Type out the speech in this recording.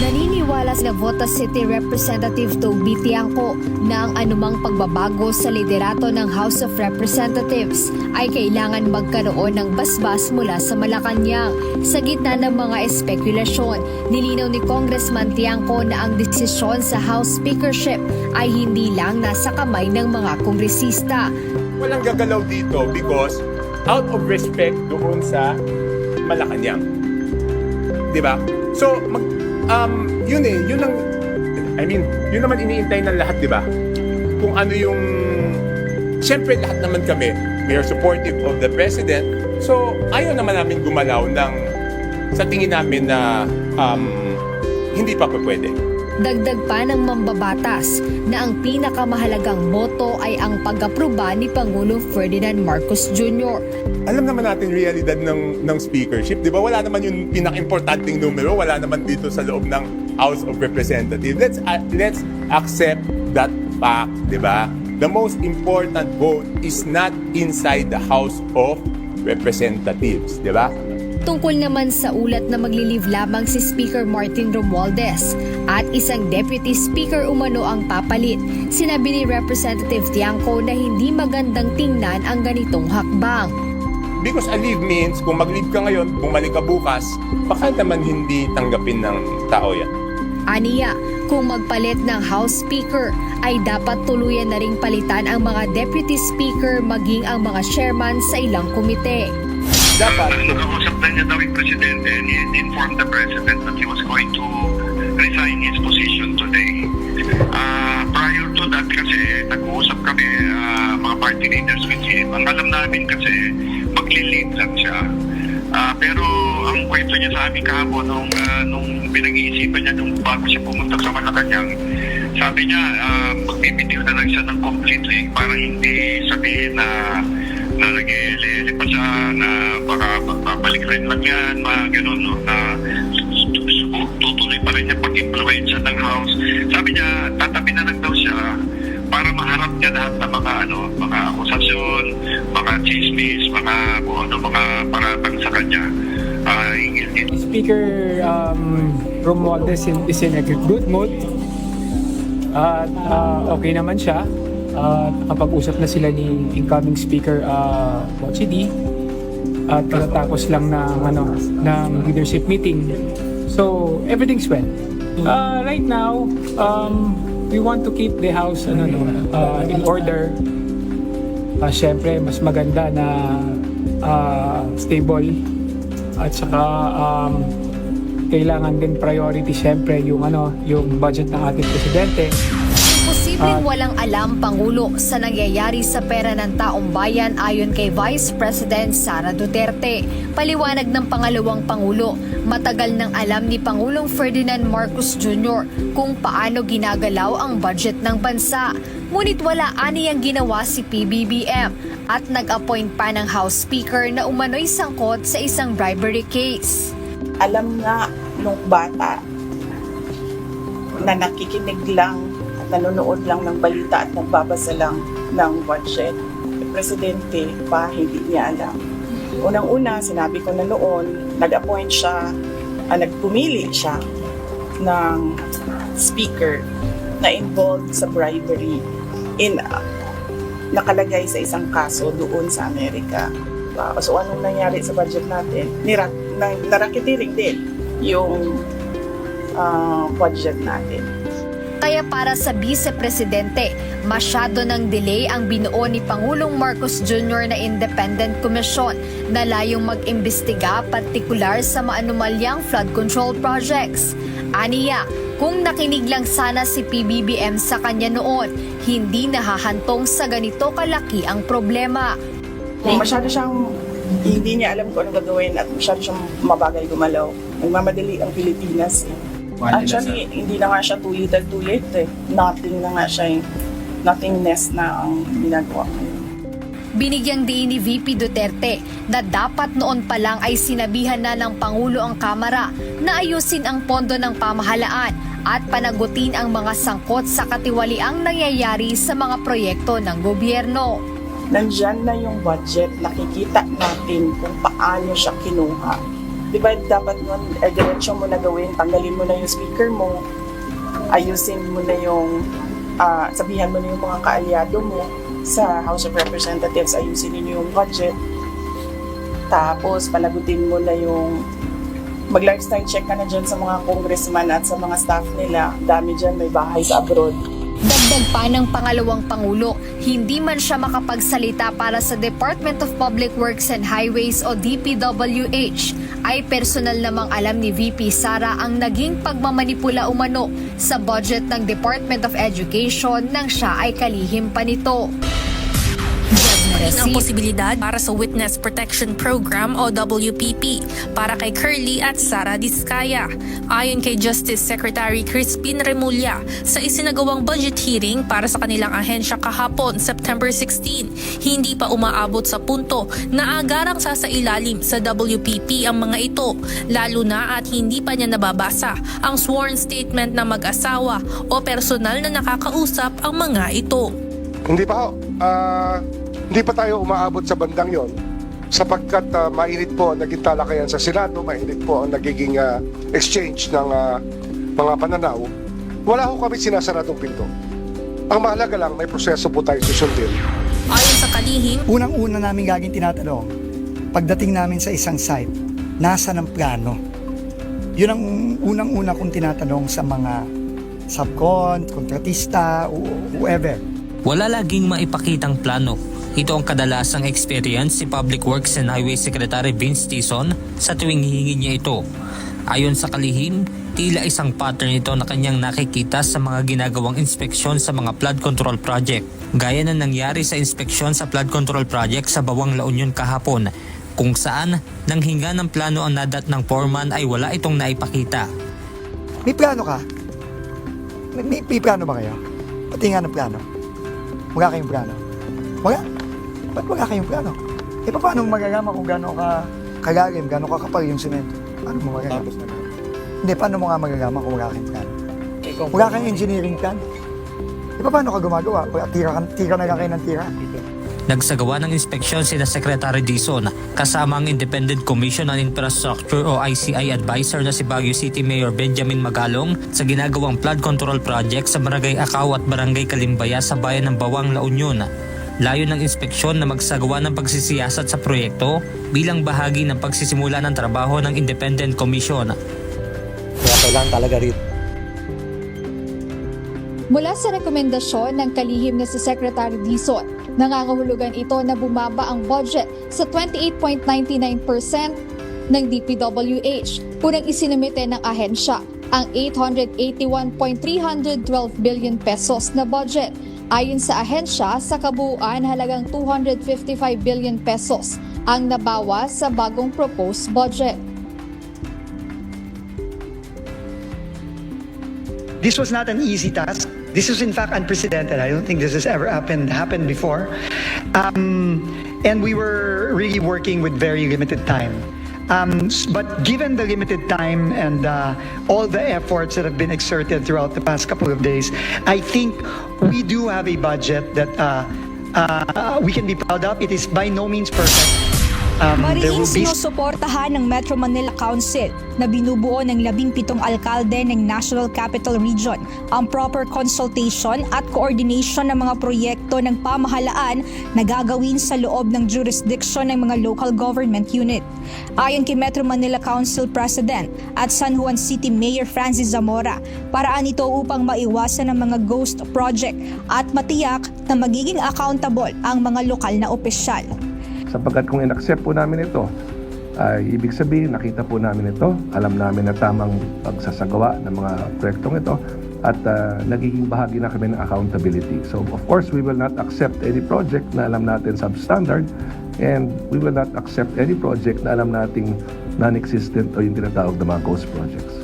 Naniniwala sila Vota City Representative Toby Tiangco na ang anumang pagbabago sa liderato ng House of Representatives ay kailangan magkaroon ng basbas mula sa Malacanang. Sa gitna ng mga espekulasyon, nilinaw ni Congressman Tiangco na ang desisyon sa House Speakership ay hindi lang nasa kamay ng mga kongresista. Walang gagalaw dito because out of respect doon sa Malacanang. 'Di ba? So, mag, um, yun eh, yun ang, I mean, yun naman iniintay ng lahat, di ba? Kung ano yung, syempre lahat naman kami, we are supportive of the President. So, ayaw naman namin gumalaw ng, sa tingin namin na um, hindi pa pa pwede. Dagdag pa ng mambabatas na ang pinakamahalagang moto ay ang pag-aproba ni Pangulong Ferdinand Marcos Jr. Alam naman natin realidad ng ng speakership, 'di ba? Wala naman yung pinaka-importanting numero, wala naman dito sa loob ng House of Representatives. Let's uh, let's accept that fact, 'di ba? The most important vote is not inside the House of Representatives, 'di ba? Tungkol naman sa ulat na maglilive lamang si Speaker Martin Romualdez at isang Deputy Speaker umano ang papalit. Sinabi ni Representative Tiangco na hindi magandang tingnan ang ganitong hakbang. Because a leave means kung mag-leave ka ngayon, bumalik ka bukas, baka naman hindi tanggapin ng tao 'yan. Aniya, kung magpalit ng House Speaker, ay dapat tuluyan na ring palitan ang mga Deputy Speaker maging ang mga chairman sa ilang komite. Dapat Nakausap na niya daw yung presidente and he informed the president that he was going to resign his position today. Ah, prior to that kasi nag-uusap kami ah, mga party leaders with him. Ang alam namin kasi magli-lead lang siya. Ah, pero ang kwento niya sa amin kahapon nung, ah, nung pinag-iisipan niya nung bago siya pumunta sa Malacanang, sabi niya ah, magbibitiw na lang siya ng completely para hindi sabihin na na nag-iili pa siya na baka babalik rin lang yan, mga ganun, no, na tutuloy pa rin niya pag-influensya ng house. Sabi niya, tatabi na lang daw siya para maharap niya lahat ng mga ano, mga akusasyon, mga chismis, mga kung ano, mga paratang sa kanya. I- Speaker um, Romualdez is in a good mood. At uh, okay naman siya. At nakapag-usap na sila ni incoming Speaker uh, Bochi D. At katatapos lang ng, ano, ng leadership meeting. So, everything's well. Uh, right now, um, we want to keep the house ano, no, uh, in order. Uh, Siyempre, mas maganda na uh, stable at saka um, kailangan din priority syempre yung ano yung budget ng ating presidente Posibleng walang alam Pangulo sa nangyayari sa pera ng taong bayan ayon kay Vice President Sara Duterte. Paliwanag ng pangalawang Pangulo, matagal nang alam ni Pangulong Ferdinand Marcos Jr. kung paano ginagalaw ang budget ng bansa. Ngunit wala aniyang ginawa si PBBM at nag-appoint pa ng House Speaker na umano'y sangkot sa isang bribery case. alam nga nung bata na nakikinig lang nanonood lang ng balita at nagbabasa lang ng budget. Presidente pa, hindi niya alam. Unang-una, sinabi ko na noon, nag-appoint siya, ah, nagpumili siya ng speaker na involved sa bribery in ah, nakalagay sa isang kaso doon sa Amerika. Diba? So anong nangyari sa budget natin? Nirak, na, narakitiring din yung ah, budget natin. Kaya para sa Vice-Presidente, masyado ng delay ang binuo ni Pangulong Marcos Jr. na Independent Commission na layong mag-imbestiga partikular sa maanumalyang flood control projects. Aniya, kung nakinig lang sana si PBBM sa kanya noon, hindi nahahantong sa ganito kalaki ang problema. Masyado siyang hindi niya alam kung anong gagawin at masyado siyang mabagal gumalaw. Nagmamadali ang Pilipinas. eh. Actually, hindi na nga siya too little too late eh. Nothing na nga siya eh. Nothingness na ang ginagawa ko. Binigyang diin ni VP Duterte na dapat noon pa lang ay sinabihan na ng Pangulo ang Kamara na ayusin ang pondo ng pamahalaan at panagutin ang mga sangkot sa katiwaliang nangyayari sa mga proyekto ng gobyerno. nandyan na yung budget, nakikita natin kung paano siya kinuha. Di ba dapat nun, eh, diretsyo mo na gawin, tanggalin mo na yung speaker mo, ayusin mo na yung, ah, sabihan mo na yung mga kaalyado mo sa House of Representatives, ayusin niyo yung budget, tapos panagutin mo na yung mag-lifestyle check ka na dyan sa mga congressman at sa mga staff nila. Dami dyan, may bahay sa abroad. Dagdag pa ng pangalawang pangulo, hindi man siya makapagsalita para sa Department of Public Works and Highways o DPWH, ay personal namang alam ni VP Sara ang naging pagmamanipula umano sa budget ng Department of Education nang siya ay kalihim pa nito. Rin ang posibilidad para sa Witness Protection Program o WPP para kay Curly at Sara Diskaya. Ayon kay Justice Secretary Crispin Remulla sa isinagawang budget hearing para sa kanilang ahensya kahapon, September 16, hindi pa umaabot sa punto na agarang sasailalim sa WPP ang mga ito, lalo na at hindi pa niya nababasa ang sworn statement ng mag-asawa o personal na nakakausap ang mga ito. Hindi pa ho. Ah, hindi pa tayo umaabot sa bandang yon sapagkat ah, mainit po ang naging talakayan sa Senado, mainit po ang nagiging ah, exchange ng ah, mga pananaw. Wala ho kami sinasaradong pinto. Ang mahalaga lang, may proseso po tayo susundin. Ayon sa kalihim, Unang-una namin gaging tinatanong, pagdating namin sa isang site, nasa ng plano? Yun ang unang-una kong tinatanong sa mga subcon, kontratista, who- whoever. Wala laging maipakitang plano. Ito ang kadalasang experience si Public Works and Highway Secretary Vince Tison sa tuwing hihingi niya ito. Ayon sa kalihim, tila isang pattern ito na kanyang nakikita sa mga ginagawang inspeksyon sa mga flood control project. Gaya na nangyari sa inspeksyon sa flood control project sa Bawang La Union kahapon, kung saan nang hinga ng plano ang nadat ng foreman ay wala itong naipakita. May plano ka? May, may, plano ba kayo? Pati nga ng plano. Wala kayong plano. Wala. Ba't wala kayong plano? Eh, paano magagama kung gano'n ka kalalim, gano'n ka kapal yung semento? Paano mo magagama? Hindi, paano mo nga magagama kung wala kayong plano? Wala kayong engineering plan? Eh, paano ka gumagawa? Wala, tira, tira na lang kayo ng tira. Nagsagawa ng inspeksyon sina Secretary Dizon kasama ang Independent Commission on Infrastructure o ICI advisor na si Baguio City Mayor Benjamin Magalong sa ginagawang flood control project sa Barangay Akaw at Barangay Kalimbaya sa bayan ng Bawang La Union. Layo ng inspeksyon na magsagawa ng pagsisiyasat sa proyekto bilang bahagi ng pagsisimula ng trabaho ng Independent Commission. Kaya kailangan talaga rito Mula sa rekomendasyon ng kalihim na si Secretary Dizon, nangangahulugan ito na bumaba ang budget sa 28.99% ng DPWH unang isinumite ng ahensya ang 881.312 billion pesos na budget. Ayon sa ahensya, sa kabuuan halagang 255 billion pesos ang nabawas sa bagong proposed budget. This was not an easy task. This was in fact unprecedented. I don't think this has ever happened happened before. Um, and we were really working with very limited time. Um, but given the limited time and uh, all the efforts that have been exerted throughout the past couple of days, I think we do have a budget that uh, uh, we can be proud of. It is by no means perfect. Um, Mariing be sinusuportahan ng Metro Manila Council na binubuo ng labing pitong alkalde ng National Capital Region ang proper consultation at coordination ng mga proyekto ng pamahalaan na gagawin sa loob ng jurisdiction ng mga local government unit. Ayon kay Metro Manila Council President at San Juan City Mayor Francis Zamora, paraan ito upang maiwasan ang mga ghost project at matiyak na magiging accountable ang mga lokal na opisyal. Sapagkat kung in-accept po namin ito, ay ibig sabihin nakita po namin ito, alam namin na tamang pagsasagawa ng mga proyektong ito at ah, nagiging bahagi na kami ng accountability. So of course, we will not accept any project na alam natin substandard and we will not accept any project na alam nating non-existent o yung tinatawag na mga ghost projects.